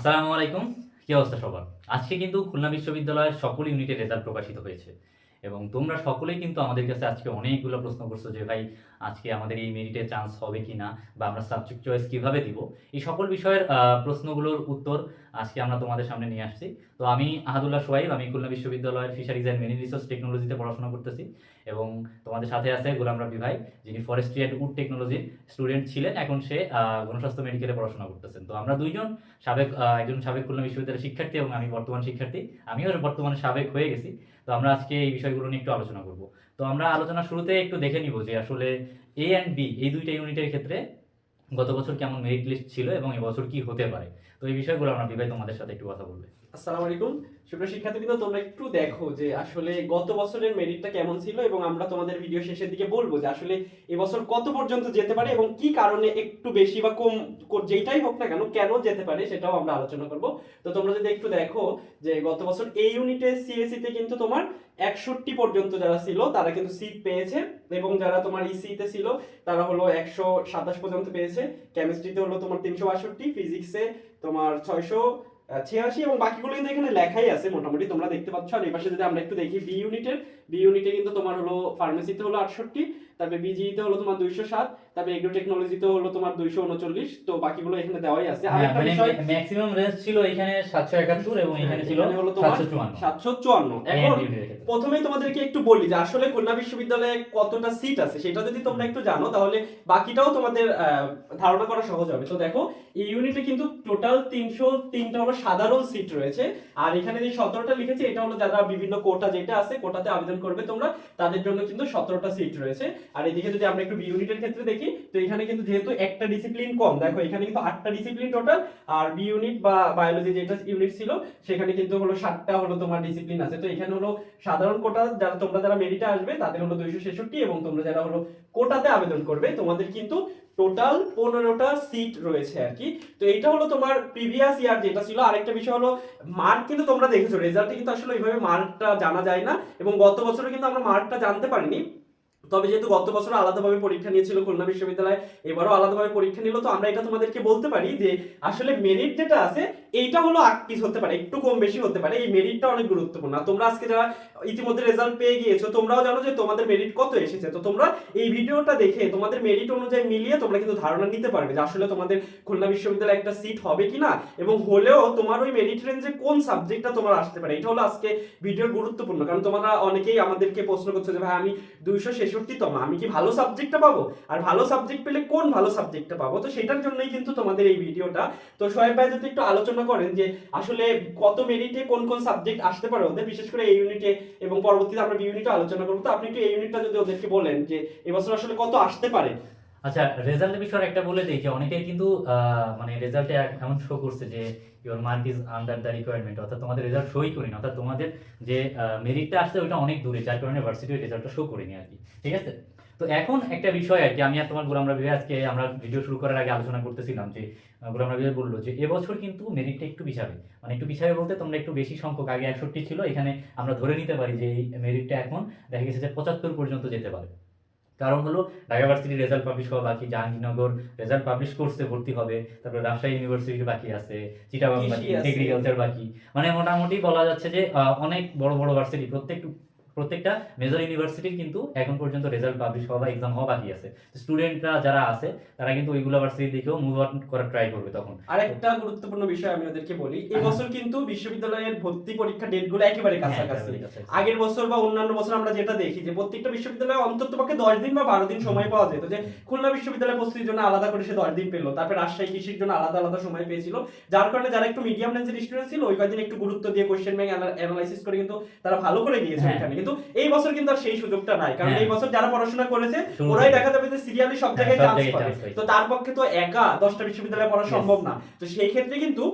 আসসালামু আলাইকুম। কি অবস্থা সবার? আজকে কিন্তু খুলনা বিশ্ববিদ্যালয়ের সকল ইউনিটের রেজাল্ট প্রকাশিত হয়েছে এবং তোমরা সকলেই কিন্তু আমাদের কাছে আজকে অনেকগুলো প্রশ্ন করছ যে, ভাই, আজকে আমাদের এই মেরিটে চান্স হবে কি না বা আমরা সাবজেক্ট চয়েস কীভাবে দিব? এই সকল বিষয়ের প্রশ্নগুলোর উত্তর আজকে আমরা তোমাদের সামনে নিয়ে আসছি। তো আমি আহাদুল্লাহ সোহাইব, আমি খুলনা বিশ্ববিদ্যালয়ের ফিশারিজ অ্যান্ড মেনি রিসোর্স টেকনোলজিতে পড়াশোনা করতেছি এবং তোমাদের সাথে আছে গোলাম রাব্বি ভাই, যিনি ফরেস্ট্রি অ্যান্ড উড টেকনোলজির স্টুডেন্ট ছিলেন, এখন সে গণস্বাস্থ্য মেডিকেলে পড়াশোনা করতেছেন। তো আমরা দুইজন সাবেক একজন সাবেক খুলনা বিশ্ববিদ্যালয়ের শিক্ষার্থী এবং আমি বর্তমান শিক্ষার্থী। আমিও বর্তমানে সাবেক হয়ে গেছি। তো আমরা আজকে এই বিষয়গুলো নিয়ে একটু আলোচনা করব। তো আমরা আলোচনা শুরুতে একটু দেখে নিব যে আসলে এ অ্যান্ড বি এই দুইটা ইউনিটের ক্ষেত্রে গত বছর কেমন মেরিট লিস্ট ছিল এবং এবছর কি হতে পারে। তো এই বিষয়গুলো আমরা বিভাই তোমাদের সাথে একটু কথা বলবে। আসসালামু আলাইকুম। সুপ্রিয় শিক্ষার্থীবৃন্দ, তোমরা একটু দেখো যে আসলে গত বছরের মেরিটটা কেমন ছিল এবং আমরা তোমাদের ভিডিও শেষের দিকে বলব যে আসলে এবছর কত পর্যন্ত যেতে পারে এবং কি কারণে একটু বেশি বা কম যেইটাই হোক না কেন কেন যেতে পারে সেটাও আমরা আলোচনা করব। তো তোমরা যদি একটু দেখো যে গত বছর এই ইউনিটে সিএসসি তে কিন্তু তোমার একষট্টি পর্যন্ত যারা ছিল, তারা কিন্তু সিট পেয়েছে এবং যারা তোমার ইসিতে ছিল, তারা হলো একশো সাতাশ পর্যন্ত পেয়েছে। কেমিস্ট্রিতে হলো তোমার তিনশো বাষট্টি ফিজিক্সে তোমার ছয়শো ছিয়াশি এবং বাকিগুলো কিন্তু এখানে লেখাই আছে মোটামুটি। তোমরা দেখতে পাচ্ছ, আর এই পাশে যদি আমরা একটু দেখি বি ইউনিটের বি ইউনিটে কিন্তু তোমার হলো ফার্মেসিতে হলো আটষট্টি তারপরে বিজিতে হলো তোমার দুইশো সাত তারপরে এগ্রো টেকনোলজিতে হলো তোমার দুইশো উনচল্লিশ তো বাকিগুলো এখানে দেওয়াই আছে। আর হ্যাঁ, একটা মানে বিষয় ম্যাক্সিমাম রেঞ্জ ছিল এখানে সাতশো একাত্তর এবং এখানে ছিল হলো তোমার সাতশো চুয়ান্ন। এখন প্রথমেই তোমাদেরকে একটু বলি যে আসলে খুলনা বিশ্ববিদ্যালয়ে কতটা সিট আছে সেটা যদি তোমরা একটু জানো তাহলে বাকিটাও তোমাদের আহ, ধারণা করা সহজ হবে। তো দেখো এই ইউনিটে কিন্তু টোটাল তিনশো তিনটা হলো সাধারণ সিট রয়েছে। আর এখানে যে সতেরোটা লিখেছে এটা হলো যারা বিভিন্ন কোটা যেটা আছে কোটাতে আবেদন করবে তোমরা, তাদের জন্য কিন্তু সতেরোটা সিট রয়েছে। আর এদিকে যদি আমরা একটু ইউনিটের ক্ষেত্রে দেখি, তো এখানে কিন্তু যেহেতু একটা ডিসিপ্লিন কম, দেখো এখানে কিন্তু আটটা ডিসিপ্লিন টোটাল আর বি ইউনিট বা বায়োলজি যেটা ইউনিট ছিল, সেখানে কিন্তু হলো সাতটা হলো তোমার ডিসিপ্লিন আছে। তো এখানে হলো সাধারণ কোটা, যারা তোমরা যারা মেরিটে আসবে, তাদের হলো দুইশো ছেষট্টি এবং তোমরা যারা হলো কোটাতে আবেদন করবে, তোমাদের কিন্তু টোটাল পনেরোটা সিট রয়েছে আর কি। তো এটা হলো তোমার প্রিভিয়াস ইয়ার যেটা ছিল। আরেকটা বিষয় হলো মার্ক কিন্তু তোমরা দেখেছ। রেজাল্টে কিন্তু আসলে ওইভাবে মার্কটা জানা যায় না। এবং গত বছরে কিন্তু আমরা মার্কটা জানতে পারিনি। তবে যেহেতু গত বছর আলাদাভাবে পরীক্ষা নিয়েছিল খুলনা বিশ্ববিদ্যালয়, এবারও আলাদাভাবে পরীক্ষা নিল, তো আমরা এটা তোমাদেরকে বলতে পারি যে আসলে মেরিট যেটা আছে, এইটা হলো আটপিস হতে পারে, একটু কম বেশি হতে পারে, এই মেরিটটা অনেক গুরুত্বপূর্ণ। তোমরা আজকে যারা ইতিমধ্যে রেজাল্ট পেয়ে গিয়েছো, তোমরাও জানো যে তোমাদের মেরিট কত এসেছে, তো তোমরা এই ভিডিওটা দেখে তোমাদের মেরিট অনুযায়ী মিলিয়ে তোমরা কিন্তু ধারণা নিতে পারবে যে আসলে তোমাদের খুলনা বিশ্ববিদ্যালয়ে একটা সিট হবে কিনা, এবং হলেও তোমার ওই মেরিট রেঞ্জে কোন সাবজেক্টটা তোমার আসতে পারে, এটা হলো আজকে ভিডিওর গুরুত্বপূর্ণ। কারণ তোমরা অনেকেই আমাদেরকে প্রশ্ন করছ যে, ভাই, আমি দুইশো ছেষট্টি তম আমি কি ভালো সাবজেক্টটা পাবো? আর ভালো সাবজেক্ট পেলে কোন ভালো সাবজেক্টটা পাবো? তো সেটার জন্যই কিন্তু তোমাদের এই ভিডিওটা। তো সোহেব ভাই যদি একটু আলোচনা করেন যে আসলে কত মেরিটে কোন কোন সাবজেক্ট আসতে পারে ওদের, বিশেষ করে এই ইউনিটে এবং পরবর্তীতে আমরা বি ইউনিটে আলোচনা করব। তো আপনি একটু এই ইউনিটটা যদি ওদেরকে বলেন যে এবছর আসলে কত আসতে পারে? আচ্ছা রেজাল্টের বিষয়ে একটা বলে দিই যে অনেকেই কিন্তু মানে রেজাল্টে এমন শো করছে যে your mark is under the requirement অর্থাৎ তোমাদের রেজাল্ট শোই করিনি অর্থাৎ তোমাদের যে মেরিটটা আসছে ওইটা অনেক দূরে, যার কারণে ভার্সিটি রেজাল্টটা শো করিনি আর কি, ঠিক আছে? তো এখন একটা বিষয় আর কি, আমি আর তোমার গোলাম রাবি আজকে আমরা ভিডিও শুরু করার আগে আলোচনা করতেছিলাম যে গোলাম রাবি বলল যে এবছর কিন্তু মেরিটটা একটু পিছাবে মানে একটু পিছাবে বলতে তোমরা একটু বেশি সংখ্যক, আগে একষট্টি ছিল, এখানে আমরা ধরে নিতে পারি যে এই মেরিটটা এখন দেখা গেছে যে পঁচাত্তর পর্যন্ত যেতে পারে। কারণ হলো ঢাকা ভার্সিটির রেজাল্ট পাবলিশ হওয়া বাকি জাহাঙ্গীরনগর রেজাল্ট পাবলিশ করছে ভর্তি হবে তারপরে রাজশাহী ইউনিভার্সিটি বাকি আছে চিটাগাং বাকি। এগ্রিকালচার বাকি মানে মোটামুটি বলা যাচ্ছে যে অনেক বড় বড় ভার্সিটি প্রত্যেক প্রত্যেকটা মেজর ইউনিভার্সিটির কিন্তু এখন পর্যন্ত রেজাল্ট পাবলিশ হওয়া বা এক্সাম হওয়া বাকি আছে। স্টুডেন্টরা যারা আছে তারা কিন্তু ওইগুলো ভার্সিটি দিকেও মুভ আউট করার ট্রাই করবে তখন। আরেকটা গুরুত্বপূর্ণ বিষয় আমি ওদেরকে বলি এবছর কিন্তু বিশ্ববিদ্যালয়ের ভর্তি পরীক্ষা ডেটগুলো একেবারে কাছাকাছি। হ্যাঁ, আগের বছর বা অন্যান্য বছর আমরা যেটা দেখি যে প্রত্যেকটা বিশ্ববিদ্যালয়ে অন্তত পক্ষে দশ দিন বা বারো দিন সময় পাওয়া যেত। যে খুলনা বিশ্ববিদ্যালয় প্রস্তুতির জন্য আলাদা করে সে দশ দিন পেল তারপরে রাজশাহী কৃষির জন্য আলাদা আলাদা সময় পেয়েছিল। যার কারণে যারা একটু মিডিয়াম রেঞ্জের স্টুডেন্ট ছিল ওই কয়েকদিন একটু গুরুত্ব দিয়ে কোশ্চেন ব্যাংক অ্যানালাইসিস করে কিন্তু তারা ভালো করে গিয়েছে হ্যাঁ। এখানে। কিন্তু এই বছর কিন্তু আর সেই সুযোগটা নাই। কারণ হ্যাঁ। এই বছর যারা পড়াশোনা করেছে ওরাই দেখা যাবে যে সিরিয়ালি সব হ্যাঁ, জায়গায় চান্স পাবে। তো তার পক্ষে তো একা দশটা বিশ্ববিদ্যালয়ে পড়া সম্ভব না। তো সেই ক্ষেত্রে কিন্তু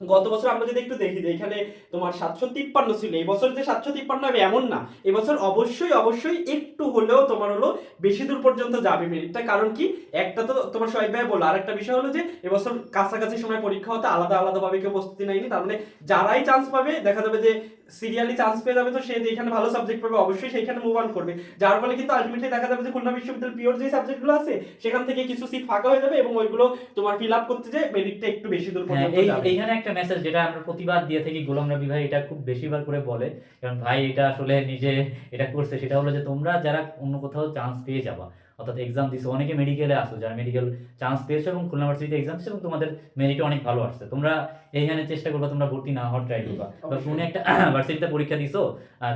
গত বছর আমরা যদি একটু দেখি যে এখানে তোমার সাতশো তিপ্পান্ন ছিল এই বছর যে সাতশো তিপ্পান্ন হবে এমন না। এবছর অবশ্যই অবশ্যই একটু হলেও তোমার হলো বেশি দূর পর্যন্ত যাবে। মেরিটটা কারণ কি? একটা তো তোমার সোহেব ভাই বলো আরেকটা বিষয় হলো যে এবছর কাছাকাছি সময় পরীক্ষা হতে আলাদা আলাদা ভাবে কেউ প্রস্তুতি নেয়নি। তার মানে যারাই চান্স পাবে দেখা যাবে যে সিরিয়ালি চান্স পেয়ে যাবে তো সে যেখানে ভালো সাবজেক্ট পাবে অবশ্যই সেইখানে মুভ অন করবে। যার ফলে কিন্তু আলটিমেটলি দেখা যাবে যে খুলনা বিশ্ববিদ্যালয়ের পিওর যে সাবজেক্টগুলো আছে সেখান থেকে কিছু সিট ফাঁকা হয়ে যাবে এবং ওইগুলো তোমার ফিল আপ করতে যে মেরিটটা একটু বেশি দূর হ্যাঁ পর্যন্ত এইখানে একটা একটা মেসেজ যেটা আমরা প্রতিবাদ দিয়ে থাকি, গোলাম নবী ভাই এটা খুব বেশিবার করে বলে। কারণ ভাই এটা আসলে নিজে এটা করছে, সেটা হলো যে তোমরা যারা অন্য কোথাও চান্স পেয়ে যাবা অর্থাৎ এক্সাম দিছো অনেকে মেডিকেলে আসো যারা মেডিকেল চান্স পেয়েছ এবং খুলনা ভার্সিটিতে এক্সাম দিচ্ছো এবং তোমাদের মেরিটে অনেক ভালো আসছে। তোমরা এইখানে চেষ্টা করবা তোমরা ভর্তি না হওয়ার ট্রাই করবা। বা। তুমি একটা ভার্সিটিতে পরীক্ষা দিছো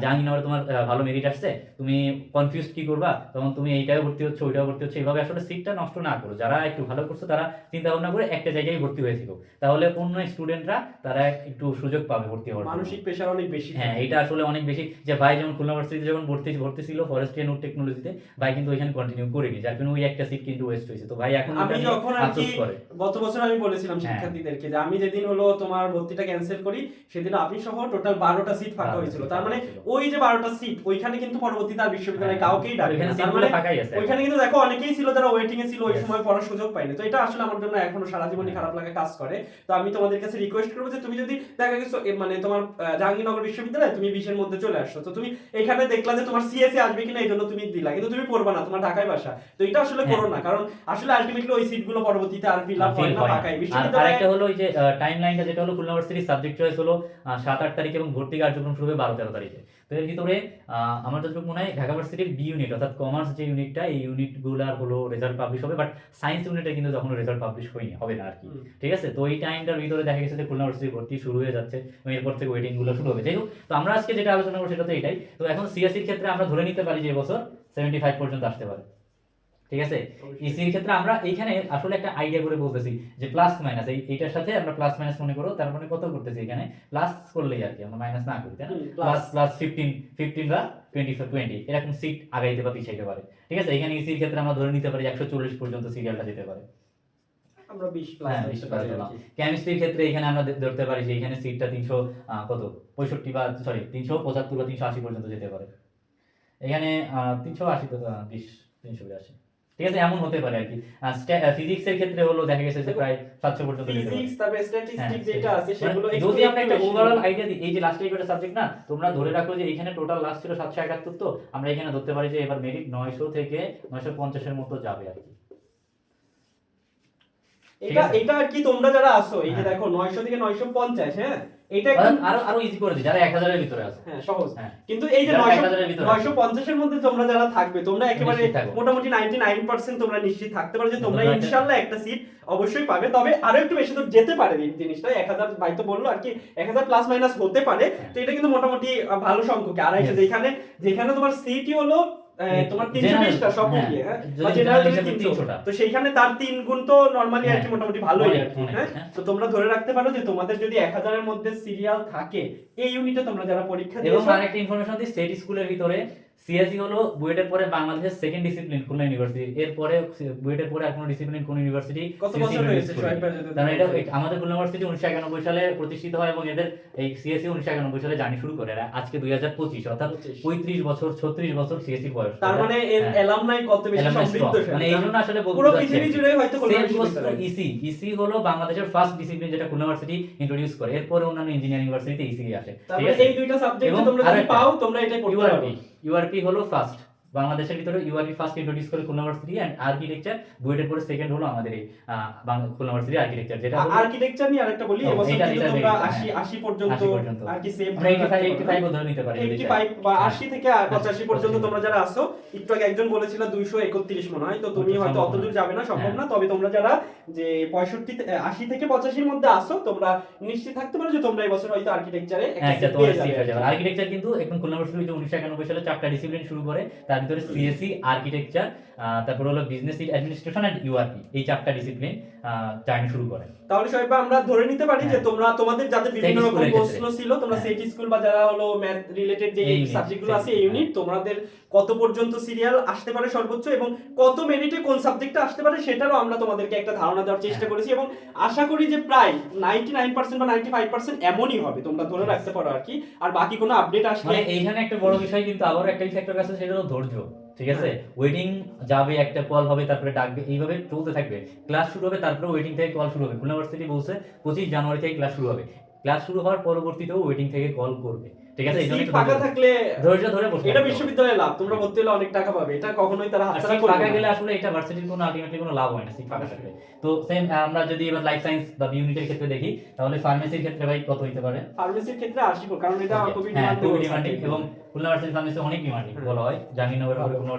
জাহাঙ্গীরনগরে তোমার ভালো মেরিট আসছে তুমি কনফিউজ কি করবা? তখন তুমি এইটাও ভর্তি হচ্ছে ওইটাও ভর্তি হচ্ছে এইভাবে আসলে সিটটা নষ্ট না করো। যারা একটু ভালো করছ তারা চিন্তা ভাবনা করে একটা জায়গায় ভর্তি হয়েছিল তাহলে অন্য স্টুডেন্টরা তারা একটু সুযোগ পাবে ভর্তি হওয়ার। মানসিক প্রেশার অনেক বেশি হ্যাঁ এটা আসলে অনেক বেশি যে ভাই যেমন খুলনা ভার্সিটিতে যখন ভর্তি ভর্তি ছিল ফরেস্ট অ্যান্ড টেকনোলজিতে ভাই কিন্তু ওইখানে কন্টিনিউ করেনি যার জন্য ওই একটা সিট কিন্তু ওয়েস্ট হয়েছে। তো ভাই এখন আমি যখন আর কি আফসোস করে। গত বছর আমি বলেছিলাম হ্যাঁ। শিক্ষার্থীদেরকে যে আমি যেদিন হলো তোমার ভর্তিটা ক্যান্সেল করি সেদিন আপনি সহ টোটাল বারোটা সিট ফাঁকা হয়েছিল। তার মানে ওই যে বারোটা সিট ওইখানে কিন্তু পরবর্তীতে আর বিশ্ববিদ্যালয়ে হ্যাঁ। কাউকেই ডাকে। তার মানে ওইখানে কিন্তু দেখো অনেকেই ছিল যারা ওয়েটিং এ ছিল ওই সময় পড়ার সুযোগ পায়নি। তো এটা আসলে আমার জন্য এখনও সারা জীবনই হ্যাঁ। খারাপ লাগা কাজ করে। তো আমি তোমাদের কাছে রিকোয়েস্ট করব যে তুমি যদি দেখা গেছো মানে তোমার জাহাঙ্গীরনগর বিশ্ববিদ্যালয়ে তুমি বিশের মধ্যে চলে আসছো। তো তুমি এখানে দেখলা যে তোমার সিএসএ আসবে কিনা এই জন্য তুমি দিলা। কিন্তু তুমি পড়বা না তোমার ঢাকায় বাসা তো এটা আসলে হ্যাঁ। করো না কারণ আসলে আলটিমেটলি ওই সিটগুলো পরবর্তীতে আর ফিল আপ হয় না। ঢাকায় আর বিশ্ববিদ্যালয়ে আরেকটা হলো ওই যে টাইম লাইনটা যেটা হলো খুলনা ভার্সিটির সাবজেক্ট চয়েস হলো সাত আট তারিখ এবং ভর্তি কার্যক্রম শুরু হবে বারো তেরো তারিখে। তো এর ভিতরে আমার যতটুকু মনে হয় ঢাকা ভার্সিটির বি ইউনিট অর্থাৎ কমার্স যে ইউনিটটা এই ইউনিটগুলার হলো রেজাল্ট পাবলিশ হবে বাট সায়েন্স ইউনিটে কিন্তু তখন রেজাল্ট পাবলিশ হয়নি হবে না আর কি। ঠিক আছে? তো এই টাইমটার ভিতরে দেখা গেছে যে খুলনা ভার্সিটি ভর্তি শুরু হয়ে যাচ্ছে এবং এরপর থেকে ওয়েটিংগুলো শুরু হবে। যাই হোক তো আমরা আজকে যেটা আলোচনা করব সেটা তো এটাই। তো এখন সিএসসির ক্ষেত্রে আমরা ধরে নিতে পারি যে এবছর সেভেন্টি ফাইভ পর্যন্ত আসতে পারে। ঠিক আছে? ইসির ক্ষেত্রে আমরা এইখানে আসলে একটা আইডিয়া করে বলতেছি যে প্লাস মাইনাস এই এইটার সাথে আমরা প্লাস মাইনাস মনে করো তার মানে কত করতেছি এখানে? প্লাস করলেই আর কি আমরা মাইনাস না করি তাই না? প্লাস প্লাস ফিফটিন ফিফটিন বা টোয়েন্টি টোয়েন্টি এরকম সিট আগাইতে বা পিছাইতে পারে। ঠিক আছে? এখানে ইসির ক্ষেত্রে আমরা ধরে নিতে পারি একশো চল্লিশ পর্যন্ত সিরিয়ালটা যেতে পারে। আমরা 20 প্লাস হ্যাঁ, 20 plus দিলাম। কেমিস্ট্রির ক্ষেত্রে এখানে আমরা ধরতে পারি যে এখানে সিটটা তিনশো কত? পঁয়ষট্টি বা সরি তিনশো পঁচাত্তর বা তিনশো আশি পর্যন্ত যেতে পারে। এখানে তিনশো আশি তো বিশ তিনশো বিরাশি। ঠিক আছে? এমন হতে পারে আর কি ফিজিক্স এর ক্ষেত্রে হলো দেখা গেছে যে প্রায় সাতশো পর্যন্ত ফিজিক্স তারপরে স্ট্যাটিস্টিক হ্যাঁ, যেটা আছে মানে সেগুলো যদি আমরা একটা ওভারঅল আইডিয়া দিই এই যে লাস্ট একটা সাবজেক্ট না তোমরা ধরে রাখো যে এখানে টোটাল লাস্ট ছিল সাতশো একাত্তর তো আমরা এখানে ধরতে পারি যে এবার মেরিট নয়শো থেকে নয়শো পঞ্চাশের মতো যাবে আর কি এটা এটা আর কি তোমরা যারা আসো এই যে হ্যাঁ। দেখো 900 থেকে 950 হ্যাঁ এটা আরও আরও ইজি করে দিই যারা এক হাজারের ভিতরে আছে হ্যাঁ সহজ হ্যাঁ কিন্তু এই যে 900 1000 এর ভিতরে আছে। 950 এর মধ্যে তোমরা যারা থাকবে তোমরা একেবারে। মোটামুটি 99% তোমরা নিশ্চিত থাকতে পারো যে তোমরা ইনশাআল্লাহ একটা সিট অবশ্যই পাবে তবে আরও একটু বেশি দূর যেতে পারে এই জিনিসটা 1000 ভাই তো বলল আর কি 1000 প্লাস মাইনাস হতে পারে হ্যাঁ। তো এটা কিন্তু মোটামুটি ভালো সংখ্যক আর. যেখানে যেখানে তোমার সিটি হলো তোমার তিনশো বিশটা সব হ্যাঁ, মিলিয়ে হ্যাঁ জেনারেল 300 তো সেইখানে তার তিন গুণ তো নর্মালি আর কি হ্যাঁ। মোটামুটি ভালোই হ্যাঁ হ্যাঁ। তো তোমরা ধরে রাখতে পারো যে তোমাদের যদি এক হাজারের মধ্যে সিরিয়াল থাকে এই ইউনিটে তোমরা যারা পরীক্ষা এবং দিয়েছ আরেকটা ইনফরমেশন দিই স্টেট স্কুলের ভিতরে সিএসসি হলো বুয়েটের পরে বাংলাদেশের সেকেন্ড ডিসিপ্লিন খুলনা ইউনিভার্সিটি এরপরে বুয়েটের পরে আর কোনো ডিসিপ্লিন কোন ইউনিভার্সিটি কারণ এটা আমাদের খুলনা ইউনিভার্সিটি উনিশশো একানব্বই সালে প্রতিষ্ঠিত হয় এবং এদের এই সিএসসি উনিশশো একানব্বই সালে জানি শুরু করে। আজকে দুই হাজার পঁচিশ অর্থাৎ পঁয়ত্রিশ বছর ছত্রিশ বছর সিএসসি বয়স। তার মানে এর। অ্যালামনাই কত বেশি মানে এই জন্য আসলে পুরো পৃথিবী জুড়ে হয়তো। ইসি ইসি হলো বাংলাদেশের ফার্স্ট ডিসিপ্লিন যেটা খুলনা ইউনিভার্সিটি ইন্ট্রোডিউস করে। এরপরে অন্যান্য ইঞ্জিনিয়ারিং ইউনিভার্সিটিতে ইসি আসে। মানে এই দুইটা সাবজেক্ট তোমরা পাও তোমরা এটাই পড়তে ইউআরপি ইউআরপি হলো ফার্স্ট বাংলাদেশের ভিতরে ইউআরপি ফার্স্ট ইন্ট্রোডিউস করে খুলনা ইউনিভার্সিটি এন্ড আর্কিটেকচার বুয়েটের পরে সেকেন্ড হলো আমাদের এই খুলনা ইউনিভার্সিটি আর্কিটেকচার যেটা আর্কিটেকচার নিয়ে আরেকটা বলি এবছর কিন্তু তোমরা 80 হ্যাঁ। 80 পর্যন্ত আর কি আমরা 85 85 ও ধরে নিতে পারি যদি চাই। 85 বা হ্যাঁ। 80 থেকে 85 পর্যন্ত তোমরা যারা আসো একটু আগে একজন বলেছিল 231 মনে হয় তো তুমি হয়তো অত দূর যাবে না সম্ভব হ্যাঁ। না তবে তোমরা যারা যে 65 তে- 80 থেকে 85 এর মধ্যে আসো তোমরা নিশ্চিত থাকতে পারো যে তোমরা এই বছর হয়তো আর্কিটেকচারে একটা হ্যাঁ, পেয়ে যাবে। আর্কিটেকচার কিন্তু এখন খুলনা ইউনিভার্সিটি উনিশশো একানব্বই সালে চারটা ডিসিপ্লিন শুরু করে তার ভিতরে সিএসসি আর্কিটেকচার তারপর হলো বিজনেস অ্যাডমিনিস্ট্রেশন এন্ড ইউআরপি এই চারটা ডিসিপ্লিন জার্নি শুরু করে তাহলে সবাই আমরা ধরে নিতে পারি যে হ্যাঁ। তোমরা তোমাদের যাদের বিভিন্ন রকম প্রশ্ন ছিল তোমরা হ্যাঁ। সেট স্কুল বা যারা হলো ম্যাথ রিলেটেড যে সাবজেক্টগুলো আছে এই ইউনিট তোমাদের কত পর্যন্ত সিরিয়াল আসতে পারে সর্বোচ্চ এবং কত মেরিটে কোন সাবজেক্টটা আসতে পারে সেটারও আমরা তোমাদেরকে একটা ধারণা দেওয়ার চেষ্টা হ্যাঁ। করেছি এবং আশা করি যে প্রায় 99% বা 95% এমনই হবে। তোমরা ধরে রাখতে পারো আর কি। আর বাকি কোনো আপডেট আসলে মানে এইখানে একটা বড় বিষয় কিন্তু আবার একটা ফ্যাক্টর আছে সেটা হলো ধৈর্য ঠিক আছে? ওয়েডিং ওয়েটিং যাবে একটা কল হবে তারপরে ডাকবে এইভাবে চলতে থাকবে। ক্লাস শুরু হবে তারপরে ওয়েটিং থেকে কল শুরু হবে। খুলনা ইউনিভার্সিটি বলছে পঁচিশ জানুয়ারি থেকে ক্লাস শুরু হবে। ক্লাস শুরু হওয়ার পরবর্তীতেও ওয়েটিং থেকে কল করবে। ঠিক আছে? এই জন্য ফাঁকা থাকলে ধৈর্য ধরে বসে এটা লাভ তোমরা ভর্তি হলে অনেক টাকা পাবে। এটা কখনোই তারা আর হাতছাড়া করবে ফাঁকা গেলে আসলে এটা ভার্সিটির কোনো আলটিমেটলি কোনো লাভ হয় না সিট ফাঁকা থাকলে। তো সেম আমরা যদি এবার লাইফ সায়েন্স বা ইউনিটের ক্ষেত্রে দেখি তাহলে ফার্মেসির ক্ষেত্রে ভাই কত হইতে পারে? ফার্মেসির ক্ষেত্রে আসি কারণ এটা খুবই হ্যাঁ ডিমান্ডিং ডিমান্ডিং এবং খুলনা ভার্সিটি ফার্মেসি অনেক ডিমান্ডিং হ্যাঁ। বলা হয়।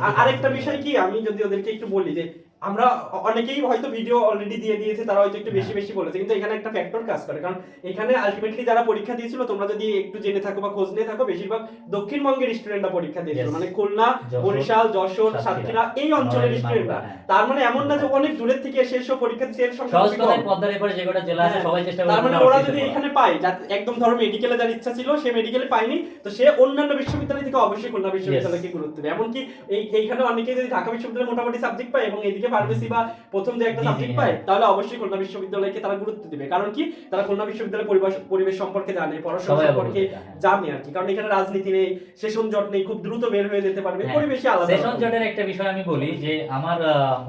আর আরেকটা বিষয় কি? আমি যদি ওদেরকে একটু বলি যে আমরা অনেকেই হয়তো ভিডিও অলরেডি দিয়ে দিয়েছে তারা হয়তো একটু বেশি হ্যাঁ। বেশি বলেছে কিন্তু এখানে একটা ফ্যাক্টর কাজ করে। কারণ এখানে আলটিমেটলি যারা পরীক্ষা দিয়েছিল তোমরা যদি একটু জেনে থাকো বা খোঁজ নিয়ে থাকো বেশিরভাগ দক্ষিণবঙ্গের স্টুডেন্টরা পরীক্ষা দিয়েছিল। মানে খুলনা বরিশাল যশোর সাতক্ষীরা, এই অঞ্চলের স্টুডেন্টরা হ্যাঁ। তার মানে এমন না যে অনেক দূরের থেকে এসে এসব পরীক্ষা দিচ্ছে এর সংখ্যা সহজ খুবই কথায় কম। যে কটা জেলা আছে হ্যাঁ, সবাই চেষ্টা করে তার মানে ওরা যদি এখানে পায় একদম ধরো মেডিকেলে যার ইচ্ছা ছিল সে মেডিকেলে পায়নি তো সে অন্যান্য বিশ্ববিদ্যালয় থেকে অবশ্যই খুলনা বিশ্ববিদ্যালয়কে গুরুত্ব দেবে। এমনকি এই এইখানে অনেকে যদি ঢাকা বিশ্ববিদ্যালয়ে মোটামুটি সাবজেক্ট পায় এবং এইদিকে ফার্মেসি বা প্রথম যে একটা সাবজেক্ট হ্যাঁ। পায় তাহলে অবশ্যই খুলনা বিশ্ববিদ্যালয়কে তারা গুরুত্ব দিবে। কারণ কি? তারা খুলনা বিশ্ববিদ্যালয়ের পরিবেশ পরিবেশ সম্পর্কে জানে পড়াশোনা সম্পর্কে হ্যাঁ। জানে আর কি। কারণ এখানে রাজনীতি নেই সেশন জট নেই খুব দ্রুত বের হয়ে যেতে পারবে হ্যাঁ। পরিবেশে আলাদা সেশন জটের একটা বিষয় আমি বলি যে আমার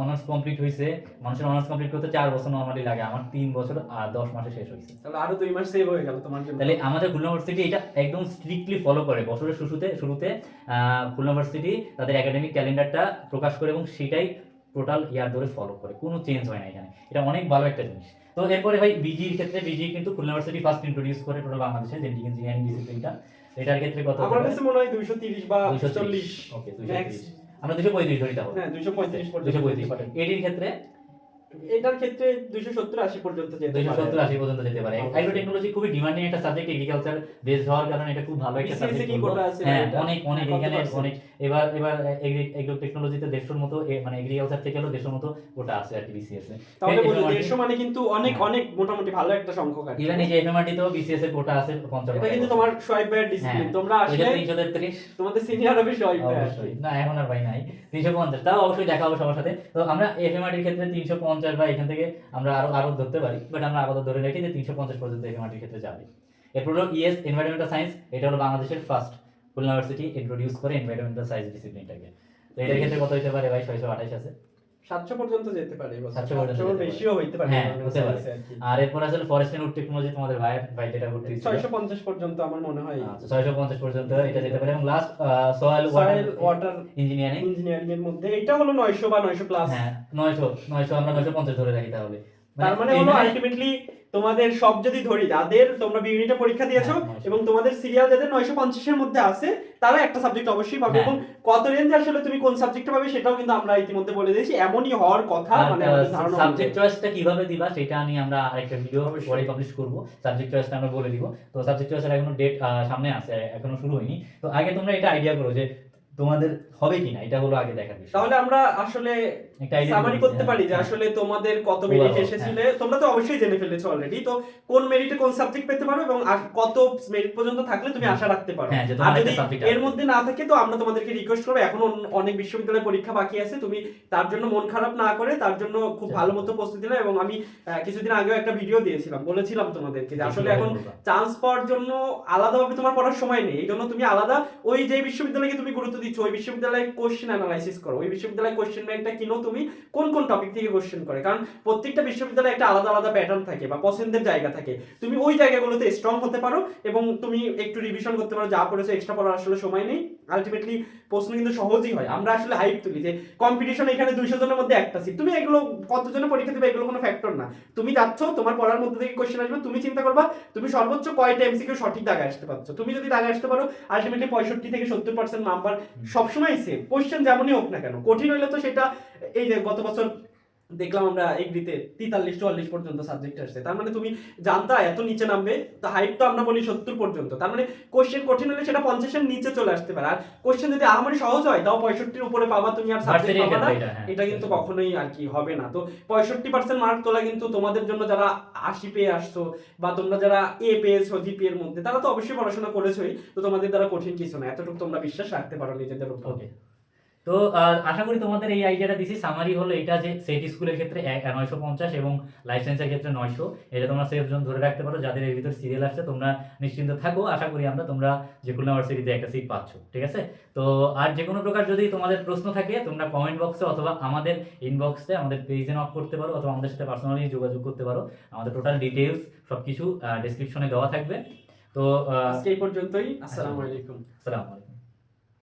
অনার্স কমপ্লিট হয়েছে মানুষের অনার্স কমপ্লিট করতে চার বছর নর্মালি লাগে আমার তিন বছর আর দশ মাসে শেষ হয়েছে তাহলে আরও দুই মাস সেভ হয়ে গেল তোমার জন্য। তাহলে আমাদের খুলনা ইউনিভার্সিটি এটা একদম স্ট্রিক্টলি ফলো করে। বছরের শুরুতে শুরুতে খুলনা ইউনিভার্সিটি তাদের একাডেমিক ক্যালেন্ডারটা প্রকাশ করে এবং সেটাই টোটাল ইয়ার ধরে ফলো করে কোনো চেঞ্জ হয় না এখানে। এটা অনেক ভালো একটা জিনিস। তো এরপরে ভাই বিজির ক্ষেত্রে বিজি কিন্তু খুলনা ইউনিভার্সিটি ফার্স্ট ইন্ট্রোডিউস করে টোটাল বাংলাদেশে জেনেটিক ইঞ্জিনিয়ারিং ডিসিপ্লিনটা এটার ক্ষেত্রে কত আমার কাছে মনে হয় দুইশো তিরিশ বা চল্লিশ। ওকে 230 আমরা দুশো পঁয়ত্রিশ ধরি তাহলে। হ্যাঁ দুইশো পঁয়ত্রিশ পর্যন্ত। দুশো যেতে পঁয়ত্রিশ। পারে। এটির ক্ষেত্রে এটার ক্ষেত্রে দুইশো সত্তর আশি পর্যন্ত যেতে দুইশো সত্তর আশি পর্যন্ত যেতে পারে। অ্যাগ্রো টেকনোলজি খুবই ডিমান্ডিং একটা সাবজেক্ট এগ্রিকালচার বেস হওয়ার কারণে এটা খুব ভালো একটা সাবজেক্ট হ্যাঁ অনেক অনেক এখানে অনেক এবার এবার এগ্রো টেকনোলজিতে দেড়শোর মতো মানে এগ্রিকালচার থেকে হলো দেড়শোর মতো ওটা আছে আর কি বিসিএস এ। তাহলে দেড়শো মানে কিন্তু অনেক হ্যাঁ। অনেক মোটামুটি ভালো একটা সংখ্যক আর ইভেন এই যে এফএমআরটি তেও বিসিএস এর কোটা আছে এটা কিন্তু তোমার ভাইয়ের ডিসিপ্লিন তোমরা আসলে তিনশো তেত্রিশ। তোমাদের সিনিয়র হবে ভাই না এখন আর ভাই নাই। তিনশো পঞ্চাশ তাও অবশ্যই দেখা হবে সবার সাথে। তো আমরা এফএমআরটির ক্ষেত্রে তিনশো পঞ্চাশ বা এখান থেকে আমরা আরও আরও ধরতে পারি বাট আমরা আগত ধরে রাখি যে তিনশো পঞ্চাশ পর্যন্ত এই মাটির ক্ষেত্রে যাবে। এরপর হলো ইএস এনভায়রনমেন্টাল সায়েন্স এটা হলো বাংলাদেশের ফার্স্ট খুলনা ইউনিভার্সিটি ইন্ট্রোডিউস করে এনভায়রনমেন্টাল সায়েন্স ডিসিপ্লিনটাকে তো এটার ক্ষেত্রে কত হতে পারে ভাই? ছয়শো আঠাশ আছে। সাতশো পর্যন্ত যেতে পারে এবার। 700 পর্যন্ত সাতশোর যেতে পারে। বেশিও হইতে পারে হ্যাঁ, হতে পারে। আর এরপর আসলে ফরেস্ট এন্ড উড টেকনোলজি তোমাদের ভাই ভাই যেটা ভর্তি ছয়শো পঞ্চাশ পর্যন্ত আমার মনে হয়। ছয়শো পঞ্চাশ পর্যন্ত এটা যেতে পারে। এবং last soil water engineering engineering এর মধ্যে। এটা হলো নয়শো বা নয়শো প্লাস হ্যাঁ নয়শো নয়শো আমরা নয়শো পঞ্চাশ ধরে রাখি তাহলে। তার মানে হলো আলটিমেটলি তোমাদের সব যদি ধরি যাদের তোমরা ইউনিটে পরীক্ষা দিয়েছ হ্যাঁ, এবং তোমাদের সিরিয়াল যাদের নয়শো পঞ্চাশের মধ্যে আছে তারা একটা সাবজেক্ট অবশ্যই পাবে হ্যাঁ। এবং কত রেঞ্জ আসলে তুমি কোন সাবজেক্টে পাবে সেটাও কিন্তু আমরা ইতিমধ্যে বলে দিয়েছি। এমনই হওয়ার কথা মানে সাবজেক্ট চয়েসটা কীভাবে দিবা সেটা নিয়ে আমরা আরেকটা ভিডিও। পরে পাবলিশ করব। সাবজেক্ট চয়েসটা আমরা বলে দিব। তো সাবজেক্ট চয়েসের এখনও ডেট সামনে আছে এখনও শুরু হয়নি। তো আগে তোমরা এটা আইডিয়া করো যে তোমাদের হবে কিনা এটা হলো আগে দেখার বিষয়। তাহলে আমরা আসলে সামারি করতে পারি যে আসলে তোমাদের কত মেরিট হ্যাঁ। এসেছিলে। তোমরা তো অবশ্যই জেনে ফেলেছো অলরেডি তো কোন মেরিটে কোন সাবজেক্ট পেতে পারো এবং কত মেরিট পর্যন্ত থাকলে তুমি আশা রাখতে পারো। হ্যাঁ আর যদি এর মধ্যে না থাকে তো আমরা তোমাদেরকে রিকোয়েস্ট করব। এখন অনেক বিশ্ববিদ্যালয়ে পরীক্ষা বাকি আছে। তুমি তার জন্য মন খারাপ না করে তার জন্য খুব ভালো মতো প্রস্তুতি নাও এবং আমি কিছুদিন আগেও একটা ভিডিও দিয়েছিলাম। বলেছিলাম তোমাদেরকে যে আসলে এখন চান্স পাওয়ার জন্য আলাদাভাবে তোমার পড়ার সময় নেই। এই জন্য তুমি আলাদা ওই যে বিশ্ববিদ্যালয়কে তুমি গুরুত্ব দিচ্ছ ওই বিশ্ববিদ্যালয়ে কোশ্চেন অ্যানালাইসিস করো। ওই বিশ্ববিদ্যালয়ে কোশ্চেন ব্যাংকটা কিনো তুমি কোন কোন টপিক থেকে কোশ্চেন করে? কারণ প্রত্যেকটা বিশ্ববিদ্যালয়ে একটা আলাদা আলাদা প্যাটার্ন থাকে বা পছন্দের জায়গা থাকে। তুমি ওই জায়গাগুলোতে স্ট্রং হতে পারো এবং তুমি একটু রিভিশন করতে পারো, যা পড়েছো এক্সট্রা পড়ার আসলে সময় নেই। আলটিমেটলি প্রশ্ন কিন্তু সহজই হয়। আমরা আসলে হাইপ তুলি যে কম্পিটিশন এখানে দুইশো জনের মধ্যে একটা সিট তুমি এগুলো কতজনের পরীক্ষা দেবে এগুলো কোনো ফ্যাক্টর না। তুমি যাচ্ছ তোমার পড়ার মধ্যে থেকে কোশ্চেন আসবে তুমি চিন্তা করবা তুমি সর্বোচ্চ কয়টা এমসিকিউ সঠিক দাগে আসতে পারছ। তুমি যদি দাগে আসতে পারো আলটিমেটলি পঁয়ষট্টি থেকে সত্তর পার্সেন্ট নাম্বার সবসময় সেম কোয়েশ্চেন যেমনই হোক না কেন কঠিন হইলে তো সেটা এই যে গত বছর দেখলাম আমরা এগ্রিতে তেতাল্লিশ চুয়াল্লিশ পর্যন্ত সাবজেক্ট আসছে। তার মানে তুমি জানতা এত নিচে নামবে তো হাইট তো আমরা বলি সত্তর পর্যন্ত। তার মানে কোশ্চেন কঠিন হলে সেটা পঞ্চাশের নিচে চলে আসতে পারে। আর কোশ্চেন যদি আহামরি সহজ হয় তাও পঁয়ষট্টির উপরে পাবা তুমি আর সাবজেক্ট পাবা না। হ্যাঁ। এটা কিন্তু কখনোই আর কি হবে না। তো পঁয়ষট্টি পার্সেন্ট মার্ক তোলা কিন্তু তোমাদের জন্য যারা আশি পেয়ে আসছো বা তোমরা যারা এ পেয়েছ জিপি এর মধ্যে তারা তো অবশ্যই পড়াশোনা করেছোই। তো তোমাদের দ্বারা কঠিন কিছু না। এতটুকু তোমরা বিশ্বাস রাখতে পারো নিজেদের উপর। তো আশা করি তোমাদের এই আইডিয়াটা দিছি। সামারি হলো এটা যে সেট স্কুলের ক্ষেত্রে নয়শো পঞ্চাশ এবং লাইফ সায়েন্সের ক্ষেত্রে নয়শো। এটা তোমরা সেফ জোন ধরে রাখতে পারো। যাদের এর ভিতর সিরিয়াল আসছে তোমরা নিশ্চিন্ত থাকো। আশা করি আমরা তোমরা যে খুলনা ইউনিভার্সিটিতে একটা সিট পাচ্ছ ঠিক আছে? তো আর যে কোনো প্রকার যদি তোমাদের প্রশ্ন থাকে তোমরা কমেন্ট বক্সে অথবা আমাদের ইনবক্সে আমাদের পেজে নক করতে পারো অথবা আমাদের সাথে পার্সোনালি যোগাযোগ করতে পারো। আমাদের টোটাল ডিটেলস সব কিছু ডিসক্রিপশনে দেওয়া থাকবে। তো আজকে এই পর্যন্তই। আসসালামু। আলাইকুম। আসসালামু আলাইকুম।